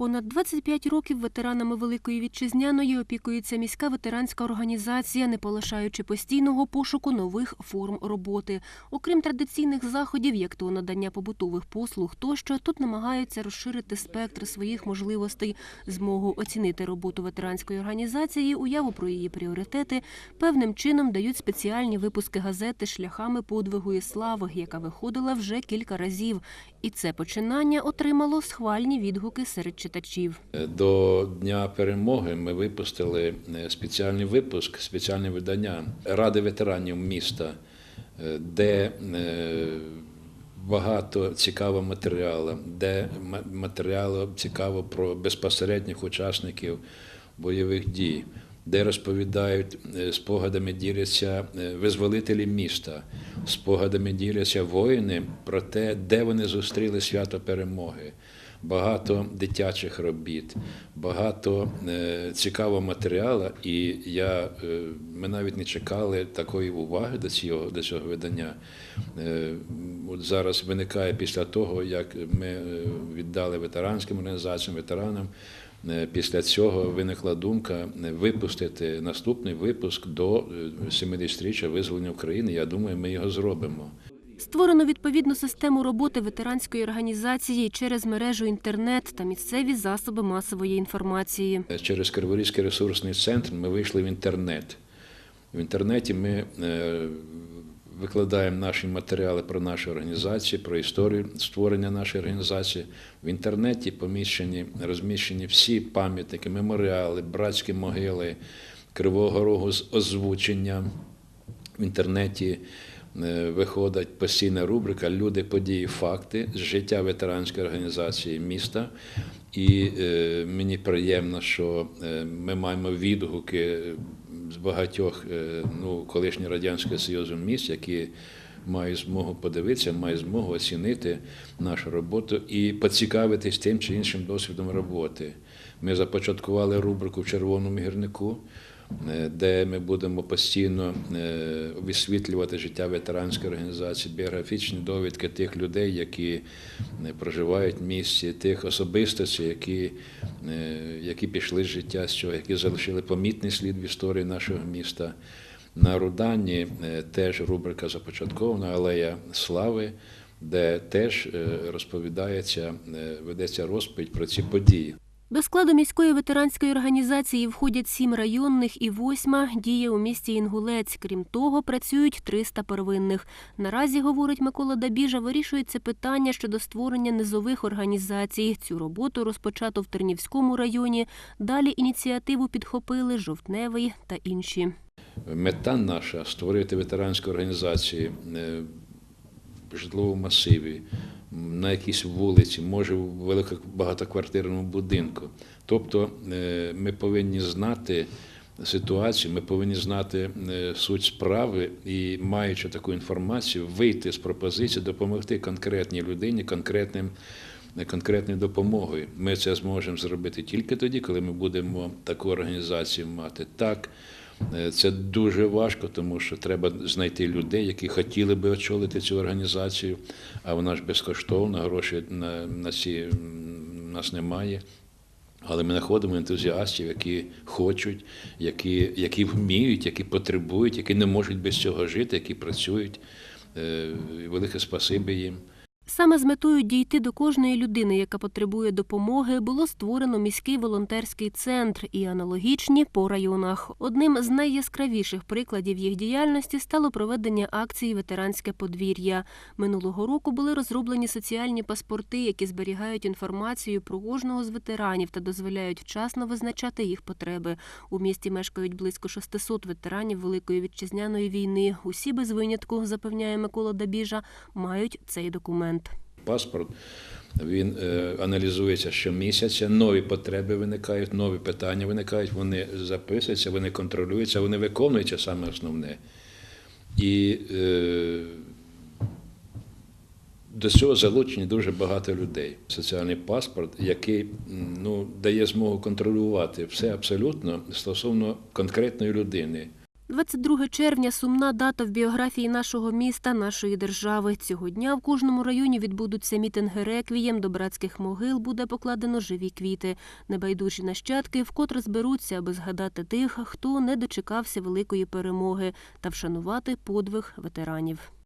Понад 25 років ветеранами Великої Вітчизняної опікується міська ветеранська організація, не полишаючи постійного пошуку нових форм роботи. Окрім традиційних заходів, як то надання побутових послуг тощо, тут намагаються розширити спектр своїх можливостей, змогу оцінити роботу ветеранської організації, уяву про її пріоритети, певним чином дають спеціальні випуски газети шляхами подвигу і слави, яка виходила вже кілька разів. І це починання отримало схвальні відгуки серед читачів. До Дня перемоги ми випустили е, спеціальний випуск, спеціальне видання Ради ветеранів міста, е, де е, багато цікавого матеріалу, де ма- матеріалу цікаво про безпосередніх учасників бойових дій, де розповідають е, спогадами діляться е, визволителі міста, спогадами діляться воїни про те, де вони зустріли свято перемоги. Багато дитячих робіт, багато е, цікавого матеріалу, і я, е, ми навіть не чекали такої уваги до цього, до цього видання. Е, от зараз виникає після того, як ми е, віддали ветеранським організаціям, ветеранам. Е, Після цього виникла думка е, випустити наступний випуск до е, 70-річчя визволення України. Я думаю, ми його зробимо. Створено відповідну систему роботи ветеранської організації через мережу інтернет та місцеві засоби масової інформації. Через Криворізький ресурсний центр ми вийшли в інтернет. В інтернеті ми е, викладаємо наші матеріали про нашу організацію, про історію створення нашої організації. В інтернеті поміщені, розміщені всі пам'ятники, меморіали, братські могили, Кривого Рогу з озвученням. В інтернеті е, виходить постійна рубрика Люди, події, факти з життя ветеранської організації міста. І е, мені приємно, що е, ми маємо відгуки з багатьох е, ну, колишнього Радянського Союзу міст, які мають змогу подивитися, мають змогу оцінити нашу роботу і поцікавитись тим чи іншим досвідом роботи. Ми започаткували рубрику в червоному гірнику де ми будемо постійно е, висвітлювати життя ветеранської організації, біографічні довідки тих людей, які е, проживають в місті, тих особистостей, які, е, які пішли з життя з цього, які залишили помітний слід в історії нашого міста. На Рудані е, теж рубрика започаткована Алея Слави, де теж е, розповідається, е, ведеться розповідь про ці події. До складу міської ветеранської організації входять сім районних і восьма діє у місті Інгулець. Крім того, працюють 300 первинних. Наразі, говорить Микола Дабіжа, вирішується питання щодо створення низових організацій. Цю роботу розпочато в Тернівському районі. Далі ініціативу підхопили Жовтневий та інші. Мета наша створити ветеранські організації е, житловому масиві, на якійсь вулиці, може в великобагатоквартирному будинку. Тобто е, ми повинні знати ситуацію, ми повинні знати е, суть справи і, маючи таку інформацію, вийти з пропозиції, допомогти конкретній людині, конкретним. Конкретною допомогою. Ми це зможемо зробити тільки тоді, коли ми будемо таку організацію мати. Так, е, це дуже важко, тому що треба знайти людей, які хотіли би очолити цю організацію, а вона ж безкоштовна, грошей на, на ці нас немає. Але ми знаходимо ентузіастів, які хочуть, які, які вміють, які потребують, які не можуть без цього жити, які працюють. Е, Велике спасибі їм. Саме з метою дійти до кожної людини, яка потребує допомоги, було створено міський волонтерський центр і аналогічні по районах. Одним з найяскравіших прикладів їх діяльності стало проведення акції Ветеранське подвір'я. Минулого року були розроблені соціальні паспорти, які зберігають інформацію про кожного з ветеранів та дозволяють вчасно визначати їх потреби. У місті мешкають близько 600 ветеранів Великої вітчизняної війни. Усі без винятку, запевняє Микола Дабіжа, мають цей документ. Паспорт він е, аналізується щомісяця, нові потреби виникають, нові питання виникають, вони записуються, вони контролюються, вони виконуються саме основне. І е, до цього залучені дуже багато людей. Соціальний паспорт, який ну, дає змогу контролювати все абсолютно стосовно конкретної людини. 22 червня сумна дата в біографії нашого міста, нашої держави. Цього дня в кожному районі відбудуться мітинги реквієм, до братських могил буде покладено живі квіти. Небайдужі нащадки вкотре зберуться, аби згадати тих, хто не дочекався великої перемоги та вшанувати подвиг ветеранів.